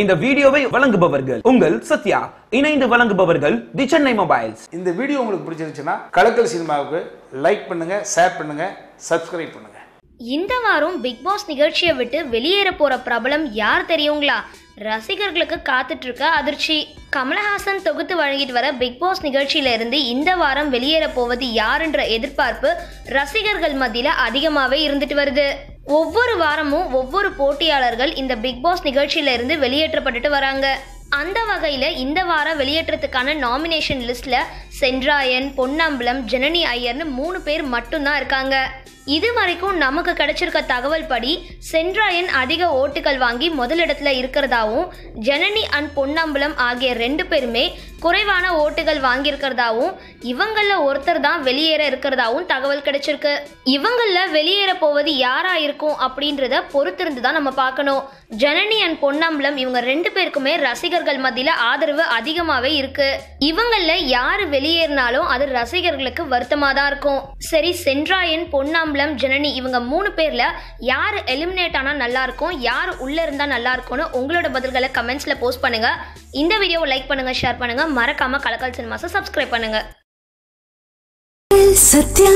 இந்த வீடியோவை வழங்குபவர்கள் உங்கள் சத்யா. இணைந்து வழங்குபவர்கள் தி சென்னை மொபைல்ஸ். இந்த வீடியோ உங்களுக்கு பிடிச்சிருந்துச்சுன்னா கலக்கல் சினிமாவுக்கு லைக் பண்ணுங்க ஷேர் பண்ணுங்க சப்ஸ்கிரைப் பண்ணுங்க. இந்த வாரம் பிக் பாஸ் நிகழ்ச்சியை விட்டு வெளியேற போற பிரபலம் யார் தெரியுங்களா? ரசிகர்களுக்கு காத்துட்டு இருக்க அதிர்ச்சி. கமலஹாசன் தொகுத்து வழங்கிட்டு வர பிக் பாஸ் நிகழ்ச்சியில இருந்து இந்த வாரம் வெளியேற போவது யாருன்ற எதிர்பார்ப்பு ரசிகர்கள் மத்தியில அதிகமாவே இருந்துட்டு வருது. ஒவ்வொரு வாரமும் ஒவ்வொரு போட்டியாளர்கள் இந்த பிக் பாஸ் நிகழ்ச்சியில இருந்து வெளியேற்றப்பட்டுட்டு வராங்க. அந்த வகையில் இந்த வாரம் வெளியேற்றத்துக்கான நாமினேஷன் லிஸ்ட்ல சென்ட்ராயன் பொன்னம்பலம் ஜனனி ஐயர்னு மூணு பேர் மட்டும்தான் இருக்காங்க. இது வரைக்கும் நமக்கு கிடைச்சிருக்க தகவல் படி சென்ட்ராயன் அதிக ஓட்டுகள் வாங்கி முதலிடத்துல இருக்கிறதாவும் ஜனனி அண்ட் பொன்னம்பலம் ஆகிய ரெண்டு பேருமே குறைவான ஓட்டுகள் வாங்கியிருக்கிறதாவும் இவங்களில் ஒருத்தர் தான் வெளியேற இருக்கிறதாவும் தகவல் கிடைச்சிருக்கு. இவங்களில் வெளியேற போவது யாரா இருக்கும் அப்படின்றத பொறுத்திருந்து தான் நம்ம பார்க்கணும். ஜனனி அண்ட் பொன்னம்பலம் இவங்க ரெண்டு பேருக்குமே ரசிகர்கள் மத்தியில் ஆதரவு அதிகமாகவே இருக்கு. இவங்களில் யார் வெளியேறினாலும் அது ரசிகர்களுக்கு வருத்தமாக தான் இருக்கும். சரி சென்ட்ராயன் பொன்னம்பலம் ஜனனி இவங்க மூணு பேரில் யார் எலிமினேட் ஆனால் நல்லாயிருக்கும் யார் உள்ளே இருந்தால் நல்லா இருக்கும்னு உங்களோட பதில்களை கமெண்ட்ஸில் போஸ்ட் பண்ணுங்கள் இந்த வீடியோவை லைக் பண்ணுங்கள் ஷேர் பண்ணுங்கள் மறக்காம கலக்கல் சினிமாஸை சப்ஸ்கிரைப் பண்ணுங்க. சத்யா.